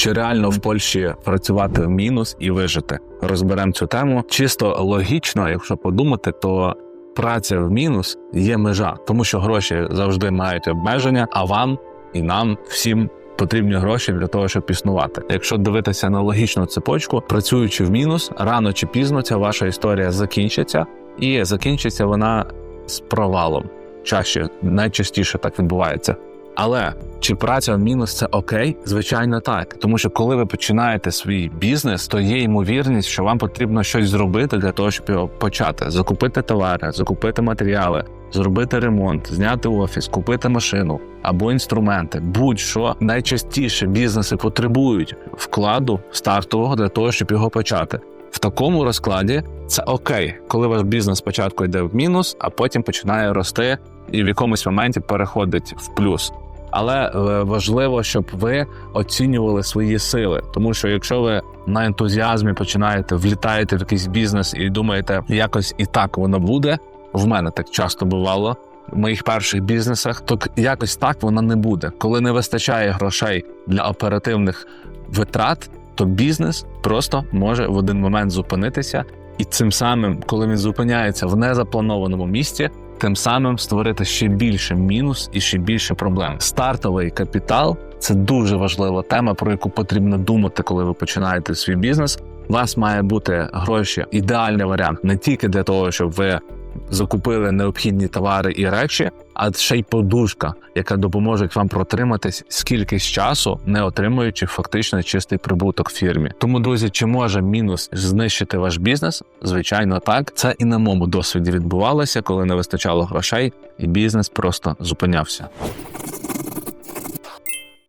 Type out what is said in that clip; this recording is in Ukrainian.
Чи реально в Польщі працювати в мінус і вижити? Розберемо цю тему. Чисто логічно, якщо подумати, то праця в мінус є межа, тому що гроші завжди мають обмеження, а вам і нам всім. Потрібні гроші для того, щоб існувати. Якщо дивитися на логічну цепочку, працюючи в мінус, рано чи пізно ця ваша історія закінчиться, і закінчиться вона з провалом. Чаще найчастіше так відбувається. Але чи праця в мінус це окей? Звичайно, так. Тому що коли ви починаєте свій бізнес, то є ймовірність, що вам потрібно щось зробити для того, щоб його почати: закупити товари, закупити матеріали, зробити ремонт, зняти офіс, купити машину або інструменти. Будь-що найчастіше бізнеси потребують вкладу стартового для того, щоб його почати. В такому розкладі це окей, коли ваш бізнес спочатку йде в мінус, а потім починає рости і в якомусь моменті переходить в плюс. Але е, важливо, щоб ви оцінювали свої сили, тому що якщо ви на ентузіазмі починаєте влітаєте в якийсь бізнес і думаєте, якось і так воно буде. В мене так часто бувало в моїх перших бізнесах, то якось так воно не буде. Коли не вистачає грошей для оперативних витрат, то бізнес просто може в один момент зупинитися, і цим самим, коли він зупиняється в незапланованому місці, тим самим створити ще більше мінус і ще більше проблем. Стартовий капітал це дуже важлива тема, про яку потрібно думати, коли ви починаєте свій бізнес. У вас має бути гроші, ідеальний варіант не тільки для того, щоб ви закупили необхідні товари і речі, а ще й подушка, яка допоможе вам протриматись скількись часу, не отримуючи фактично чистий прибуток в фірмі. Тому, друзі, чи може мінус знищити ваш бізнес? Звичайно, так. Це і на моєму досвіді відбувалося, коли не вистачало грошей, і бізнес просто зупинявся.